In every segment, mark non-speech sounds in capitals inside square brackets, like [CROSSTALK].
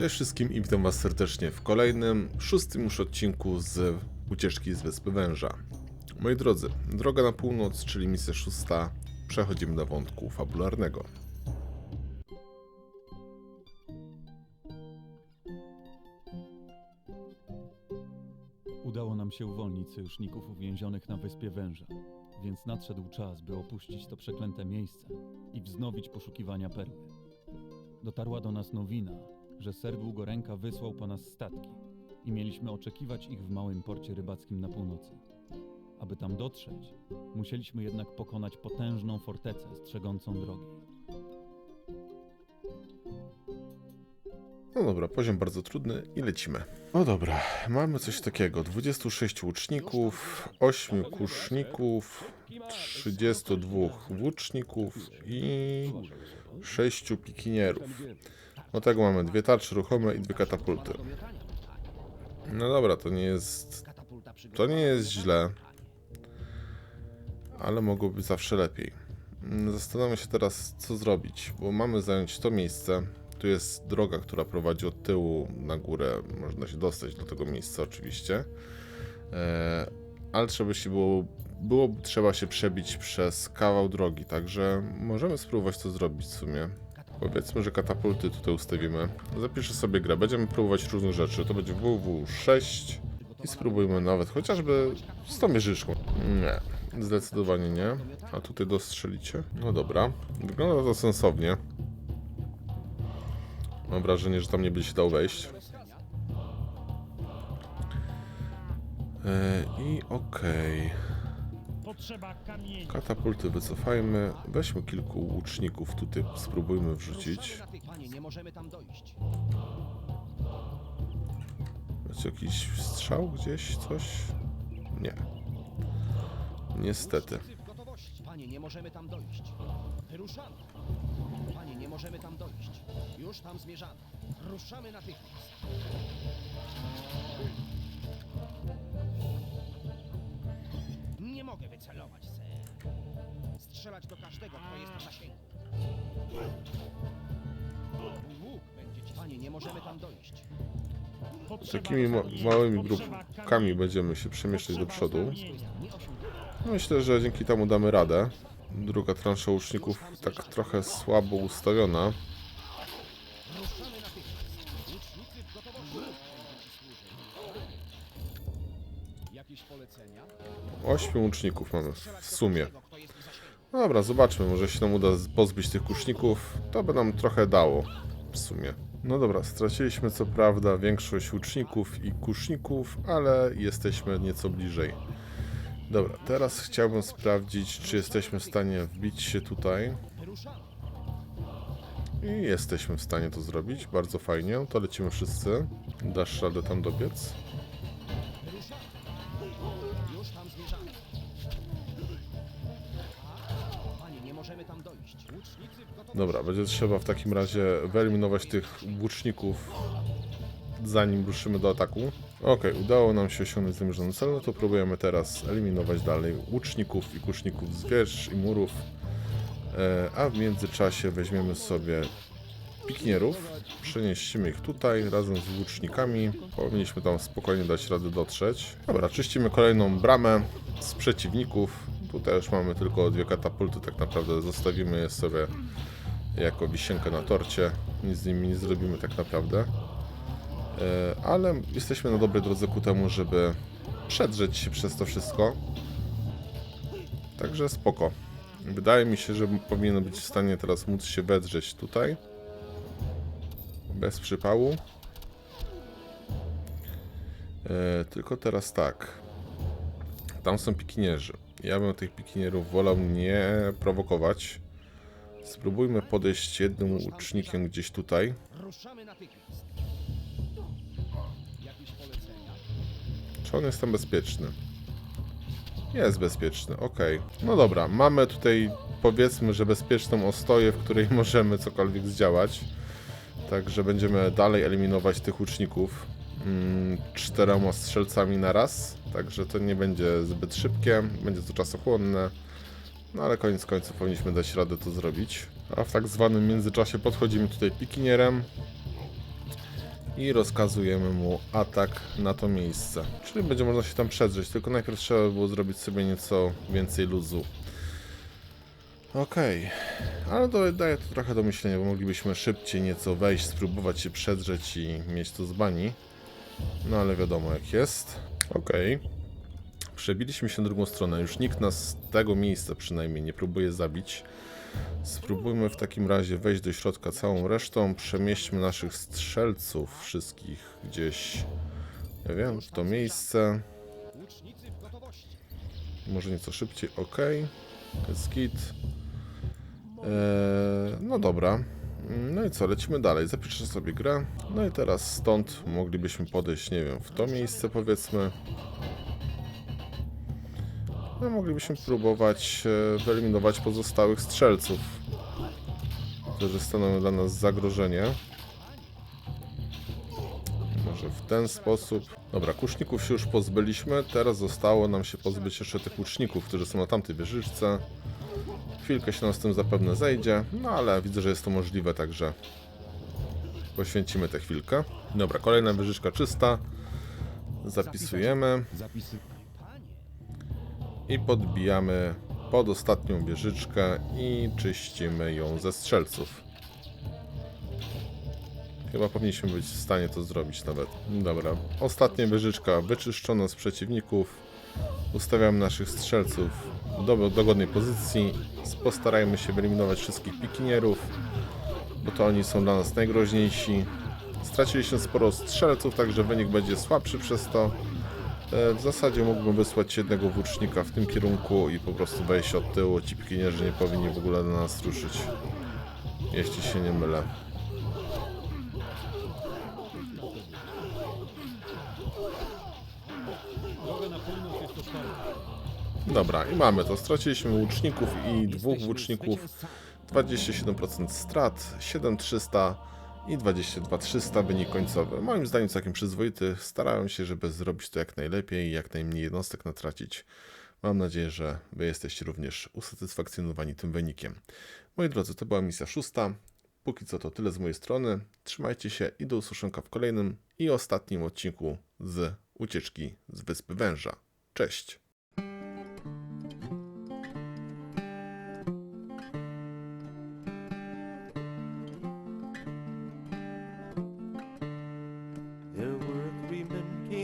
Cześć wszystkim i witam was serdecznie w kolejnym, szóstym już odcinku z ucieczki z Wyspy Węża. Moi drodzy, droga na północ, czyli misja szósta, przechodzimy do wątku fabularnego. Udało nam się uwolnić sojuszników uwięzionych na Wyspie Węża, więc nadszedł czas, by opuścić to przeklęte miejsce i wznowić poszukiwania perły. Dotarła do nas nowina, że ser Długoręka wysłał po nas statki i mieliśmy oczekiwać ich w małym porcie rybackim na północy. Aby tam dotrzeć, musieliśmy jednak pokonać potężną fortecę strzegącą drogi. No dobra, poziom bardzo trudny i lecimy. No dobra, mamy coś takiego. 26 łuczników, 8 kuszników, 32 włóczników i 6 pikinierów. No tego mamy dwie tarcze ruchome i dwie katapulty. No dobra, to nie jest... To nie jest źle. Ale mogło być zawsze lepiej. Zastanawiam się teraz, co zrobić, bo mamy zająć to miejsce. Tu jest droga, która prowadzi od tyłu na górę. Można się dostać do tego miejsca, oczywiście. E, ale trzeba się było, byłoby trzeba się przebić przez kawał drogi, także możemy spróbować to zrobić w sumie. Powiedzmy, że katapulty tutaj ustawimy. Zapiszę sobie grę. Będziemy próbować różnych rzeczy. To będzie WW6 i spróbujmy nawet chociażby z tą wieżyczką. Nie, zdecydowanie nie. A tutaj dostrzelicie? No dobra. Wygląda to sensownie. Mam wrażenie, że tam nie będzie się dał wejść. E, I okej. Potrzeba kamieni. Katapulty wycofajmy. Weźmy kilku łuczników tutaj, spróbujmy wrzucić. Panie, nie możemy tam dojść. Macie jakiś strzał gdzieś? Coś? Nie. Niestety. W gotowości. Panie, nie możemy tam dojść. Wyruszamy. Panie, nie możemy tam dojść. Już tam zmierzamy. Ruszamy natychmiast. Nie mogę wycelować, ser. Strzelać do każdego, kto jest na zasięgu. Mój łuk będzie ci... Panie, nie możemy tam dojść. Potrzeba Takimi ma małymi grupkami będziemy się przemieszczać do przodu. osiągniemy. Myślę, że dzięki temu damy radę. Druga transza łuczników tak trochę słabo ustawiona. Ośmiu łuczników mamy w sumie. Dobra, zobaczmy, może się nam uda pozbyć tych kuszników. To by nam trochę dało w sumie. No dobra, straciliśmy co prawda większość łuczników i kuszników, ale jesteśmy nieco bliżej. Dobra, teraz chciałbym sprawdzić, czy jesteśmy w stanie wbić się tutaj. I jesteśmy w stanie to zrobić, bardzo fajnie. To lecimy wszyscy. Dasz radę tam dobiec? Dobra, będzie trzeba w takim razie wyeliminować tych łuczników, zanim ruszymy do ataku. Okej, udało nam się osiągnąć zamierzony cel, no to próbujemy teraz eliminować dalej łuczników i kuszników z i murów. E, a w międzyczasie weźmiemy sobie piknierów, przenieścimy ich tutaj razem z łucznikami. Powinniśmy tam spokojnie dać radę dotrzeć. Dobra, czyścimy kolejną bramę z przeciwników. Tutaj już mamy tylko dwie katapulty, tak naprawdę zostawimy je sobie jako wisienkę na torcie. Nic z nimi nie zrobimy tak naprawdę. E, Ale jesteśmy na dobrej drodze ku temu, żeby przedrzeć się przez to wszystko. Także spoko. Wydaje mi się, że powinien być w stanie teraz móc się wedrzeć tutaj. Bez przypału. E, tylko teraz tak. Tam są pikinierzy. Ja bym tych pikinierów wolał nie prowokować. Spróbujmy podejść jednym łucznikiem gdzieś tutaj. Czy on jest tam bezpieczny? Jest bezpieczny, okej. No dobra, mamy tutaj powiedzmy, że bezpieczną ostoję, w której [LAUGHS] możemy cokolwiek zdziałać. Także będziemy dalej eliminować tych łuczników mm, czterema strzelcami na raz. Także to nie będzie zbyt szybkie, będzie to czasochłonne. No ale koniec końców powinniśmy dać radę to zrobić. A w tak zwanym międzyczasie podchodzimy tutaj pikinierem. i rozkazujemy mu atak na to miejsce. Czyli będzie można się tam przedrzeć, tylko najpierw trzeba było zrobić sobie nieco więcej luzu. Okej, ale to daje to trochę do myślenia, bo moglibyśmy szybciej nieco wejść, spróbować się przedrzeć i mieć to z bani. No ale wiadomo jak jest. Okej. Przebiliśmy się na drugą stronę. Już nikt nas z tego miejsca przynajmniej nie próbuje zabić. Spróbujmy w takim razie wejść do środka całą resztą. Przemieśćmy naszych strzelców wszystkich gdzieś, nie wiem, w to miejsce. Może nieco szybciej. Ok. Jest. Eee, no dobra. No i co, lecimy dalej. Zapiszę sobie grę. No i teraz stąd moglibyśmy podejść, nie wiem, w to miejsce powiedzmy. No moglibyśmy próbować e, wyeliminować pozostałych strzelców, którzy stanowią dla nas zagrożenie. Może w ten sposób. Dobra, kuszników się już pozbyliśmy. Teraz zostało nam się pozbyć jeszcze tych łuczników, którzy są na tamtej wieżyczce. Chwilkę się nam z tym zapewne zejdzie, no ale widzę, że jest to możliwe, także poświęcimy tę chwilkę. Dobra, kolejna wieżyczka czysta. Zapisujemy i podbijamy pod ostatnią wieżyczkę i czyścimy ją ze strzelców. Chyba powinniśmy być w stanie to zrobić nawet. Dobra, ostatnia wieżyczka wyczyszczona z przeciwników. Ustawiamy naszych strzelców do dogodnej pozycji. Postarajmy się wyeliminować wszystkich pikinierów, bo to oni są dla nas najgroźniejsi. Straciliśmy sporo strzelców, także wynik będzie słabszy przez to. E, W zasadzie mógłbym wysłać jednego włócznika w tym kierunku i po prostu wejść od tyłu. Ci pikinierzy nie powinni w ogóle do nas ruszyć. Jeśli się nie mylę. Na. Dobra, i mamy to. Straciliśmy łuczników i dwóch włóczników. 27% strat, 7300 i 22300 wynik końcowy. Moim zdaniem całkiem przyzwoity. Starałem się, żeby zrobić to jak najlepiej i jak najmniej jednostek natracić. Mam nadzieję, że Wy jesteście również usatysfakcjonowani tym wynikiem. Moi drodzy, to była misja szósta. Póki co to tyle z mojej strony. Trzymajcie się i do usłyszenia w kolejnym i ostatnim odcinku z ucieczki z Wyspy Węża. Cześć!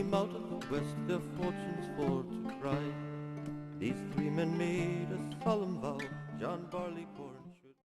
Came out of the west, their fortunes for to cry. These three men made a solemn vow, John Barleycorn.